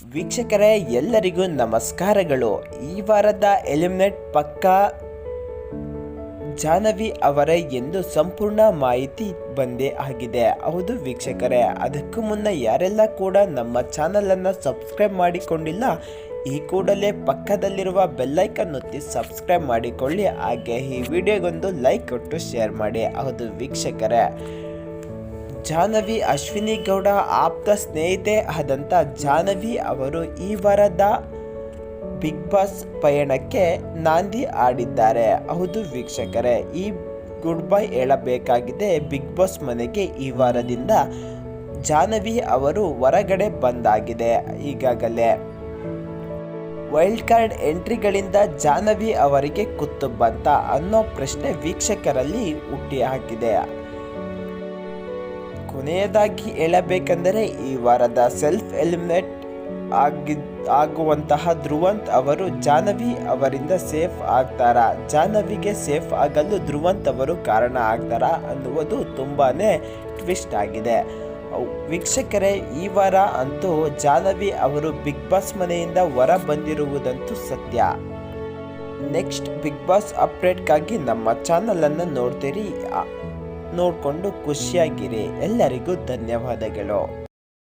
ವೀಕ್ಷಕರೇ, ಎಲ್ಲರಿಗೂ ನಮಸ್ಕಾರಗಳು. ಈ ವಾರದ ಎಲಿಮಿನೇಟ್ ಪಕ್ಕ ಜಾಹ್ನವಿ ಅವರೇ ಎಂದು ಸಂಪೂರ್ಣ ಮಾಹಿತಿ ಬಂದೇ ಆಗಿದೆ. ಹೌದು ವೀಕ್ಷಕರೇ, ಅದಕ್ಕೂ ಮುನ್ನ ಯಾರೆಲ್ಲ ಕೂಡ ನಮ್ಮ ಚಾನಲನ್ನು ಸಬ್ಸ್ಕ್ರೈಬ್ ಮಾಡಿಕೊಂಡಿಲ್ಲ, ಈ ಕೂಡಲೇ ಪಕ್ಕದಲ್ಲಿರುವ ಬೆಲ್ಲೈಕನ್ ಒತ್ತಿ ಸಬ್ಸ್ಕ್ರೈಬ್ ಮಾಡಿಕೊಳ್ಳಿ. ಹಾಗೆ ಈ ವಿಡಿಯೋಗೊಂದು ಲೈಕ್ ಕೊಟ್ಟು ಶೇರ್ ಮಾಡಿ. ಹೌದು ವೀಕ್ಷಕರೇ ಜಾಹ್ನವಿ ಅಶ್ವಿನಿ ಗೌಡ ಆಪ್ತ ಸ್ನೇಹಿತೆ ಆದಂಥ ಜಾಹ್ನವಿ ಅವರು ಈ ವಾರದ ಬಿಗ್ ಬಾಸ್ ಪಯಣಕ್ಕೆ ನಾಂದಿ ಆಡಿದ್ದಾರೆ. ಹೌದು ವೀಕ್ಷಕರೇ, ಈ ಗುಡ್ ಬೈ ಹೇಳಬೇಕಾಗಿದೆ ಬಿಗ್ ಬಾಸ್ ಮನೆಗೆ ಈ ವಾರದಿಂದ ಜಾಹ್ನವಿ ಅವರು ಹೊರಗಡೆ ಬಂದಾಗಿದೆ. ಈಗಾಗಲೇ ವೈಲ್ಡ್ ಕಾರ್ಡ್ ಎಂಟ್ರಿಗಳಿಂದ ಜಾಹ್ನವಿ ಅವರಿಗೆ ಕುತ್ತು ಬಂತ ಅನ್ನೋ ಪ್ರಶ್ನೆ ವೀಕ್ಷಕರಲ್ಲಿ ಹುಟ್ಟಿ ಹಾಕಿದೆ ಕೊನೆಯದಾಗಿ ಹೇಳಬೇಕೆಂದರೆ, ಈ ವಾರದ ಸೆಲ್ಫ್ ಎಲಿಮಿನೇಟ್ ಆಗಿ, ಆಗುವಂತಹ ಧ್ರುವಂತ್ ಅವರು ಜಾಹ್ನವಿ ಅವರಿಂದ ಸೇಫ್ ಆಗ್ತಾರ? ಜಾಹ್ನವಿಗೆ ಸೇಫ್ ಆಗಲು ಧ್ರುವಂತ್ ಅವರು ಕಾರಣ ಆಗ್ತಾರ ಅನ್ನುವುದು ತುಂಬಾ ಟ್ವಿಸ್ಟ್ ಆಗಿದೆ. ವೀಕ್ಷಕರೇ, ಈ ವಾರ ಅಂತೂ ಜಾಹ್ನವಿ ಅವರು ಬಿಗ್ ಬಾಸ್ ಮನೆಯಿಂದ ಹೊರ ಬಂದಿರುವುದಂತೂ ಸತ್ಯ. ನೆಕ್ಸ್ಟ್ ಬಿಗ್ ಬಾಸ್ ಅಪ್ಡೇಟ್ಗಾಗಿ ನಮ್ಮ ಚಾನಲನ್ನು ನೋಡ್ತೀರಿ. ನೋಡಿಕೊಂಡು ಖುಷಿಯಾಗಿರಿ. ಎಲ್ಲರಿಗೂ ಧನ್ಯವಾದಗಳು.